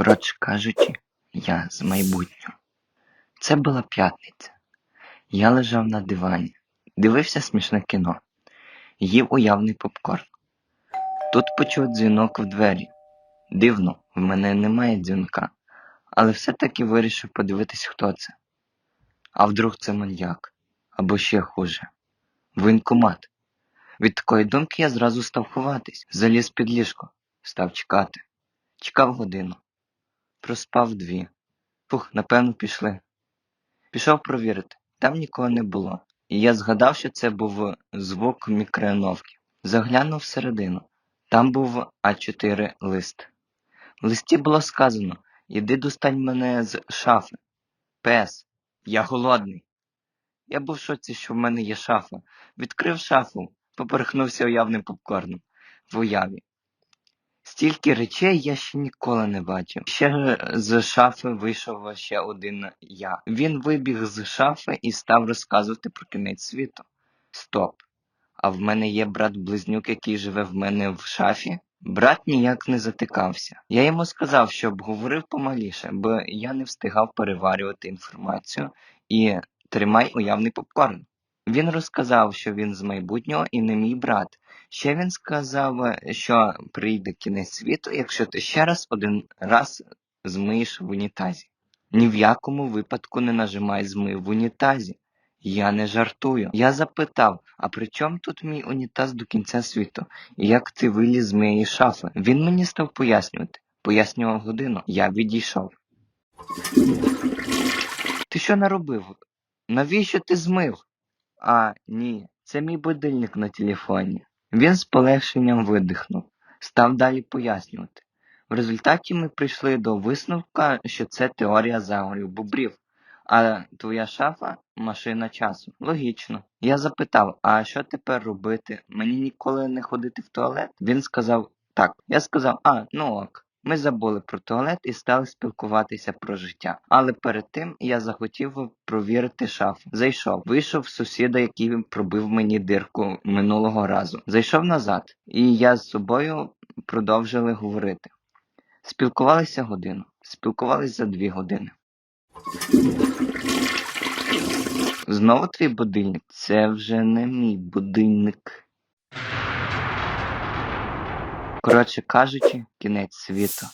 Коротше кажучи, я з майбутнього. Це була п'ятниця. Я лежав на дивані, дивився смішне кіно, їв уявний попкорн. Тут почув дзвінок в двері. Дивно, в мене немає дзвінка, але все-таки вирішив подивитись, хто це. А вдруг це маньяк, або ще хуже. Воєнкомат. Від такої думки я зразу став ховатись, заліз під ліжко, став чекати. Чекав годину. Проспав дві. Фух, напевно, пішли. Пішов провірити. Там нікого не було. І я згадав, що це був звук мікроновки. Заглянув всередину. Там був А4 лист. В листі було сказано: Іди достань мене з шафи. Пес, я голодний. Я був в шоці, що в мене є шафа. Відкрив шафу, поперхнувся уявним попкорном в уяві. Стільки речей я ще ніколи не бачив. Ще з шафи вийшов ще один я. Він вибіг з шафи і став розказувати про кінець світу. Стоп. А в мене є брат-близнюк, який живе в мене в шафі. Брат ніяк не затикався. Я йому сказав, щоб говорив помаліше, бо я не встигав переварювати інформацію і тримай уявний попкорн. Він розказав, що він з майбутнього і не мій брат. Ще він сказав, що прийде кінець світу, якщо ти ще раз один раз змиєш в унітазі. Ні в якому випадку не нажимай змий в унітазі. Я не жартую. Я запитав, а при чому тут мій унітаз до кінця світу? Як ти виліз з моєї шафи? Він мені став пояснювати. Пояснював годину. Я відійшов. Ти що наробив? Навіщо ти змив? А, ні, це мій будильник на телефоні. Він з полегшенням видихнув, став далі пояснювати. В результаті ми прийшли до висновка, що це теорія заговорів бобрів, а твоя шафа машина часу. Логічно. Я запитав, а що тепер робити? Мені ніколи не ходити в туалет? Він сказав так. Я сказав, а, ну ок. Ми забули про туалет і стали спілкуватися про життя. Але перед тим я захотів провірити шафу. Зайшов, вийшов сусіда, який пробив мені дирку минулого разу. Зайшов назад, і я з собою продовжили говорити. Спілкувалися годину, спілкувалися за дві години. Знову твій будильник. Це вже не мій будильник. Коротше кажучи, кінець світу.